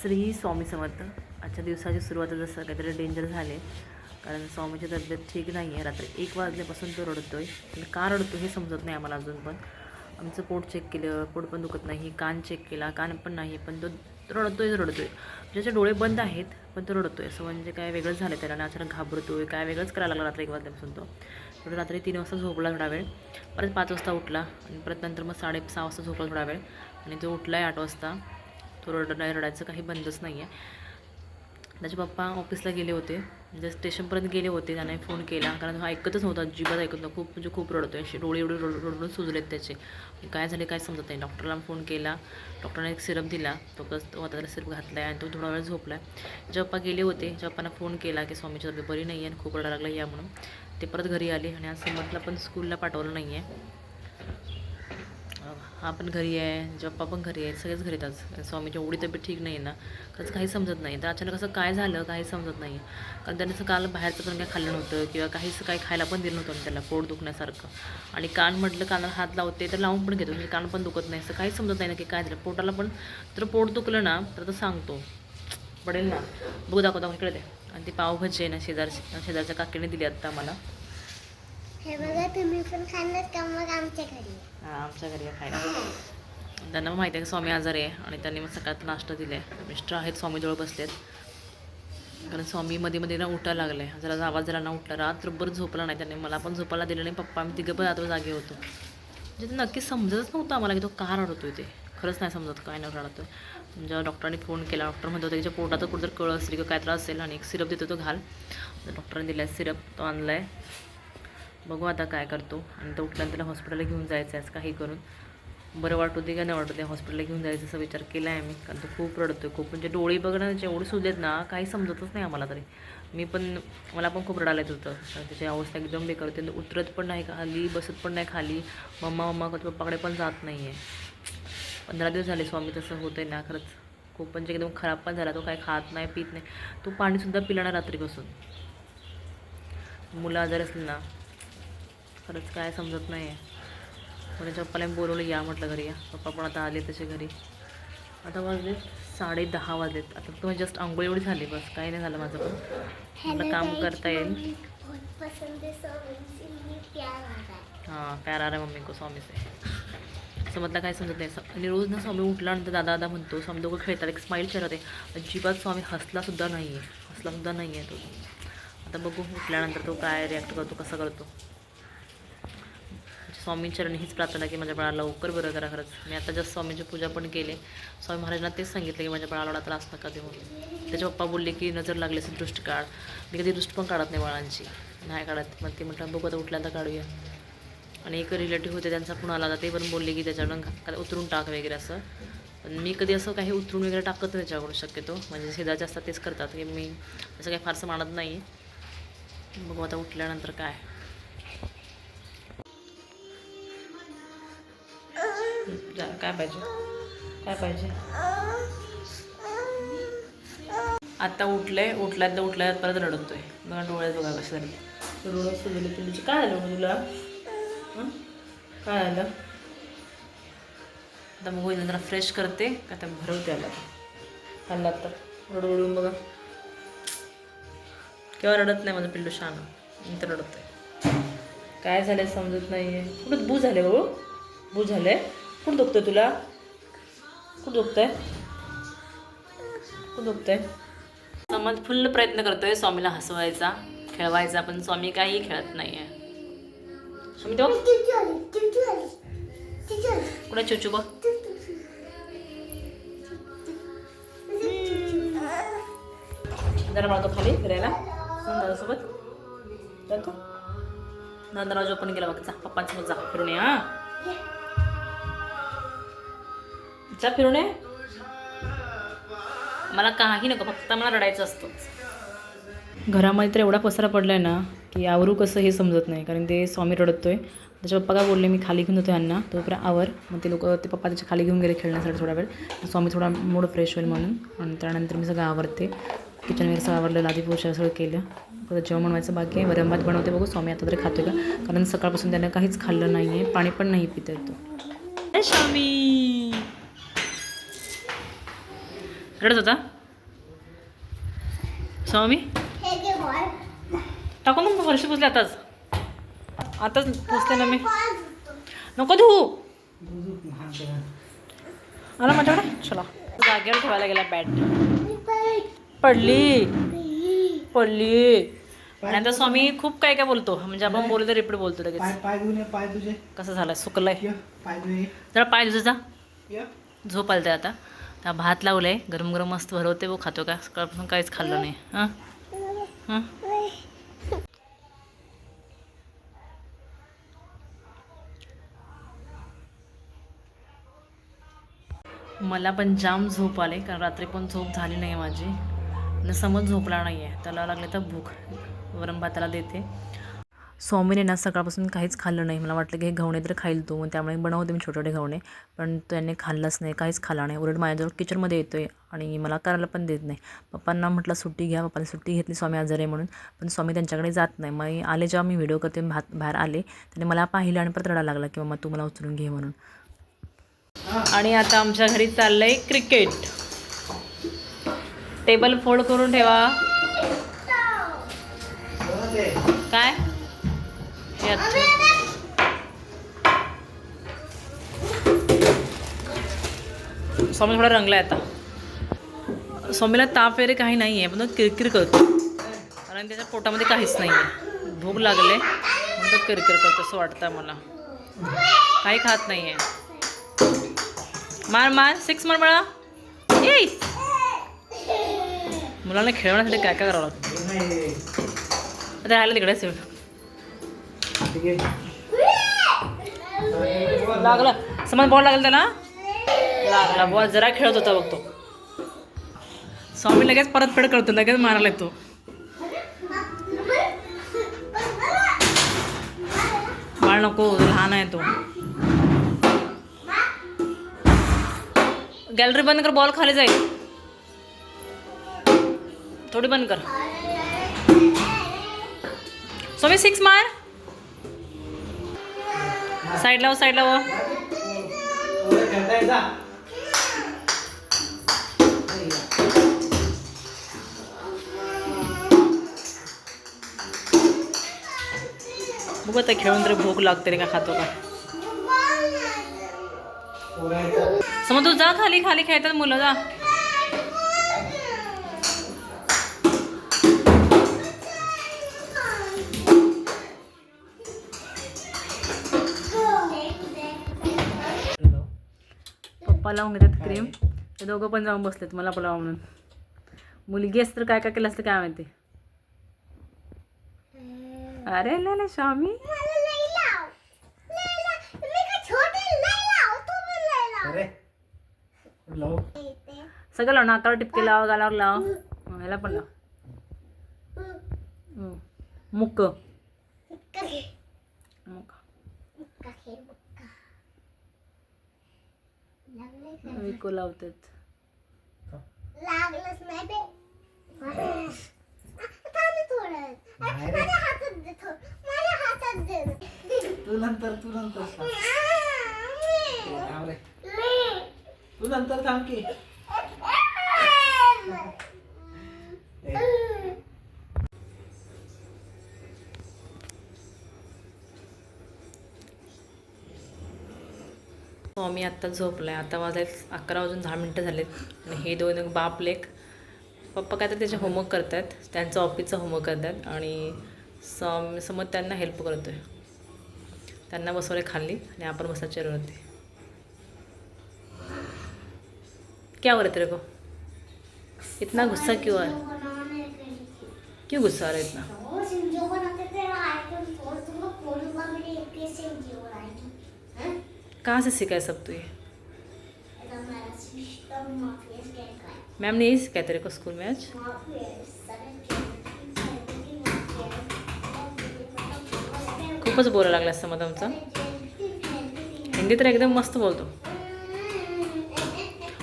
श्री स्वामी समर्थ. आजच्या दिवसाची सुरुवात जसं काहीतरी डेंजर झाले. कारण स्वामीची तब्येत ठीक नाही आहे रात्री एक वाजल्यापासून तो रडतो आहे पण का रडतो हे समजत नाही आम्हाला अजून पण. आमचं पोट चेक केलं पोट पण दुखत नाही कान चेक केला कान पण नाही. पण तो रडतोय रडतोय. ज्याचे डोळे बंद आहेत पण तो रडतोय. असं म्हणजे काय वेगळंच झालं त्याला. आणि अचानक घाबरतोय. काय वेगळंच करायला लागला रात्री एक वाजल्यापासून तो. थोडं रात्री तीन वाजता झोपला थोडा वेळ. परत पाच वाजता उठला. आणि परत नंतर मग साडे सहा वाजता झोपला थोडा वेळ. आणि तो उठला आहे आठ वाजता. तो रड रडायचं काही बंदच नाही आहे त्याचे पप्पा ऑफिसला गेले होते. म्हणजे स्टेशनपर्यंत गेले होते त्याने फोन केला. कारण हा ऐकतच नव्हता अजिबात ऐकत नव्हता. खूप म्हणजे खूप रडतो आहे डोळे एवढे रड रडून सुजलेत त्याचे. काय झाले काय समजत नाही. डॉक्टरला फोन केला. डॉक्टरने एक सिरप दिला. तो कस तो आता सिरप घातला आहे आणि तो थोडा वेळ झोपला आहे जेव्हा पप्पा गेले होते पप्पांना फोन केला की स्वामीची तब्येत बरी नाही आहे आणि खूप रडायला लागला या म्हणून. ते परत घरी आले आणि आज समर्थला पण स्कूलला पाठवलं नाही आहे हा पण घरी आहे जप्पा पण घरी आहे सगळेच घरी येतात. स्वामीची एवढी तब्येत ठीक नाही आहे ना खरंच काही समजत नाही. तर अचानक असं काय झालं काही समजत नाही कारण त्याने असं काल बाहेरचं पण काय खाल्लं नव्हतं किंवा काहीच काही खायला पण दिलं नव्हतं त्याला पोट दुखण्यासारखं. आणि कान म्हटलं कानाला हात लावते तर लावून पण घेतो म्हणजे कान पण दुखत नाही. असं काहीच समजत नाही ना की काय झालं. पोटाला पण जर पोट दुखलं ना तर तो सांगतो. पडेल ना. बघू दाखव दाखव इकडे दे. आणि ती पावभाजी आहे ना शेजार शेजारच्या काकीने दिली आत्ता मला हे बघा तुम्ही पण खाणार का मग आमच्या घरी? हा, आमच्या घरी आहे खायला त्यांना माहिती आहे की स्वामी आजारी आहे आणि त्यांनी मग सकाळत नाश्ता दिला आहे मिस्टर आहेत स्वामीजवळ बसलेत. कारण स्वामी मध्ये मध्ये ना उठायला लागले. जरा आवाज जरा ना उठला. रात्रभर झोपला नाही त्यांनी. मला पण झोपायला दिलं नाही. पप्पा आम्ही तिघं पण रात्र जागे होतो. म्हणजे ते नक्की समजतच नव्हतं आम्हाला की तो का रडतोय ते. खरंच नाही समजत काय नाही रडतोय. जेव्हा डॉक्टरांनी फोन केला. डॉक्टर म्हणत त्याच्या पोटात कुठं कळ असेल किंवा काय त्रास असेल आणि एक सिरप देतो तो घाल. डॉक्टरांनी दिला सिरप. तो आणला आहे बघू आता काय करतो. आणि तो उठल्यानंतर त्याला हॉस्पिटलला घेऊन जायचं आहे काही करून. बरं वाटू दे का नाही वाटू दे हॉस्पिटलला घेऊन जायचं असा विचार केला आहे मी कारण तो खूप रडतो खूप. म्हणजे डोळे बघणं जेवढे सुजलेत ना काही समजतच नाही आम्हाला तरी. मी पण मला पण खूप रडायला येत होतं. त्याची अवस्था एकदम बेकार होती. उतरत पण नाही खाली बसत पण नाही खाली. मम्मा मम्मा करतो पप्पाकडे पण जात नाही आहे पंधरा दिवस झाले स्वामी तसं होतं आहे ना खरंच. खूप म्हणजे एकदम खराब पण झाला. तो काय खात नाही पित नाही. तो पाणीसुद्धा पिला ना रात्रीपासून. मुलं आजारी असली ना खरंच काय समजत नाही आहे कोणाच्या पप्पाला बोलवलं या म्हटलं घरी या. पप्पा पण आता आले तसे घरी. आता वाजले साडे दहा वाजलेत. आता तर जस्ट आंघोळ एवढी झाली बस. काही नाही झालं माझं पण. म्हटलं काम करता येईल. है मी प्यार आ रहा है हां प्यार आ रहा है मम्मी को स्वामी से. असं म्हटलं काय समजत नाही. आणि रोज ना स्वामी उठल्यानंतर दादा दादा म्हणतो स्वामी दोघं खेळतात. एक स्माईल चेहरा ते अजिबात स्वामी हसलासुद्धा नाही आहे हसलासुद्धा नाही आहे तो. आता बघू उठल्यानंतर तो काय रिॲक्ट करतो कसा करतो. स्वामीचरण हीच प्रार्थना की माझ्या बाळाला लवकर बरं करा खरंच. मी आता जस्ट स्वामींची पूजा पण केले. स्वामी महाराजांना तेच सांगितलं की माझ्या बाळाला त्रास नका देऊ त्याचे पप्पा बोलले की नजर लागली असेल दृष्ट काढ. मी कधी दृष्ट पण काढत नाही बाळांची. नाही काढत. मग ते म्हटलं बघू आता उठल्यांदा काढूया. आणि एक रिलेटिव्ह होते त्यांचा फोन आला ते पण बोलले की त्याच्याकडून उतरून टाक वगैरे असं. पण मी कधी असं काही उतरून वगैरे टाकत नाही त्याच्याकडून शक्यतो. म्हणजे शेजारचे असतात तेच करतात. की मी असं काही फारसं मानत नाही. बघू आता उठल्यानंतर काय. जा, काय पाहिजे? काय पाहिजे? आता उठले उठल्यात तर उठल्यात परत रडतोय. बघा डोळ्यात बघा कसं झालं डोळे सुजले तुमची म्हणजे काय झालं मग तुला? काय झालं? आता मग होईल जरा फ्रेश करते का त्या भरवते आला खाल्ला तर. रडवडून बघा. केव्हा रडत नाही माझं पिल्लू शान. नंतर रडतोय. काय झालं समजत नाही आहे कुठं बू झाले भाऊ बू झाले? कुठं दुखतं तुला? कुठं दुखतंय? कुठं दुखतंय? समज फुल प्रयत्न करतोय स्वामीला हसवायचा खेळवायचा पण स्वामी काही खेळत नाहीये. स्वामी तो? कुठे चुचू बघ? जरा मला खाली फिरायला. दादासोबत जातो. दादा पण गेला बघ जा पप्पांसोबत जा फिरून ये हा. जा फिरून ये. मला काही नको फक्त मला रडायचं असतं. घरामध्ये तर एवढा पसारा पडलाय ना की आवरू कसं हे समजत नाही. कारण ते स्वामी रडतोय. त्याच्या पप्पा काय बोलले मी खाली घेऊन जातो यांना तोपर्यंत आवर. मग ते लोक ते पप्पा त्याच्याखाली घेऊन गेले खेळण्यासाठी थोडा वेळ. स्वामी थोडा मूड फ्रेश होईल म्हणून. आणि त्यानंतर मी सगळं आवरते. किचन वगैरे सगळं आवरलं आधी पोषा सगळं केलं. परत जेवण बनवायचं बाकी आहे. वरण भात बनवते बघू. स्वामी आता तरी खातो का? कारण सकाळपासून त्याने काहीच खाल्लं नाही आहे पाणी पण नाही पित येतो स्वामी! रडत होता? स्वामी? टाकून मग वर्ष पुसले आताच. आताच पुसले ना मी. नको धुवू आला माझ्याकडे? चला. जागेवर ठेवायला गेला बॅट पडली. पडली. आणि आता स्वामी खूप काय काय बोलतो. म्हणजे आपण बोललो तर रिपीट बोलतो लगेच. पाय तुझे कसं झालं सुकलंय. जरा पाय तुझं जा झोप आलते आता. आता भात लावलंय. गरम गरम मस्त भरवते व खातो का? सकाळपासून काहीच खाल्लं नाही. हां? हां? मला पण जाम झोप आले कारण रात्री पण झोप झाली नाही माझी. आणि समज झोपला नाही आहे त्याला लागले तर भूक. वरण भाताला देते. स्वामीने ना सकाळपासून काहीच खाल्लं नाही. मला वाटलं की हे घवणे तर खाईल तो. मग त्यामुळे बनवते मी छोटे छोटे घवणे. पण त्याने खाल्लंच नाही. काहीच खाला नाही. उलट माझ्याजवळ किचनमध्ये येतो आहे आणि मला करायला पण देत नाही. पप्पांना म्हटलं सुट्टी घ्या. पप्पाला सुट्टी घेतली. स्वामी आजारी म्हणून. पण स्वामी त्यांच्याकडे जात नाही. मग आले जेव्हा मी व्हिडिओ करते भात बाहेर आले त्याने मला पाहिलं आणि परत रडा लागला की मग तू मला उचलून घे म्हणून. आणि आता आमच्या घरी चाललं आहे क्रिकेट. टेबल फोल्ड करून ठेवा. हे स्वामी थोडा रंगला आता स्वामीला ताप वगैरे काही नाही आहे पण तो किरकिर करतो कारण त्याच्या पोटामध्ये काहीच नाही आहे भूक लागले म्हणून तो किरकिर करतो असं वाटतं मला काही खात नाही आहे मार मार सिक्स मार बाळा मुलांना खेळवण्यासाठी काय काय करावं लागतं आता राहिलं तिकडेच ठीक आहे. लागला. समज बॉल लागला त्याला? लागला. बॉल जरा खेळत होता बघतो स्वामी लगेच परत फेड करतो लगेच मारायला येतो बाळ नको लहान आहे तो. गॅलरी बंद कर बॉल खाली जाईल. थोडी बंद कर. स्वामी सिक्स मार. साईड लाव हो, साईड लाव हो. बघू आता खेळून तरी भूक लागते रे का खातो का? समज तू जा खाली खाली खेळतात मुलं जा. पप्पा लावून घेतात क्रीम ते दोघं पण जाऊन बसलेत मला पण लावा म्हणून. मुलगी असतं तर काय काय केलं असतं काय माहिती? अरे ले ले स्वामी. सगळं लाव नाकावर टिपके लाव गालावर लाव. ह्याला पण लाव. मुक्क. मुक्क विको लावतात लागलंच नाही बे तू नंतर तू नंतर. थांब रे. तू नंतर थांब की स्वामी आत्ता आहे आता वाजायला अकरा वाजून दहा मिनटं झालेत. आणि हे दोन बाप लेक. पप्पा काय तर त्याचे होमवर्क करतात. त्यांचं ऑफिसचं होमवर्क करतात. आणि सम समज त्यांना हेल्प करतो आहे त्यांना बसवले खाल्ली आणि आपण बसा चेअरवरती क्या हो रहे तेरे को इतना गुस्सा क्यों है? क्यों गुस्सा आ रहा है इतना? कहाँ से सीखा है सब तू ये? मैम ने यही सिखाया तेरे को स्कूल में आज? खूपच बोलायला लागला असतं मग हिंदी तर एकदम मस्त बोलतो.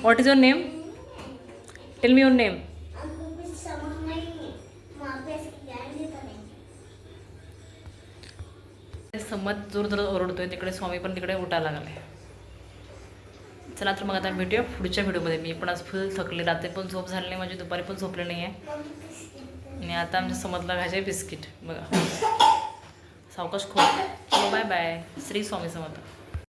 What is your name tell me your name संमत जोर जोर ओरडतोय तिकडे स्वामी पण तिकडे उठायला लागले. चला तर मग आता भेटूया पुढच्या व्हिडिओमध्ये. मी पण आज फुल थकले रात्री पण झोप झाली नाही माझी दुपारी पण झोपले नाही आहे आणि आता आमच्या समजला घ्यायचे बिस्किट. बघा. सावकाश खो बाय बाय श्री स्वामी समर्थ.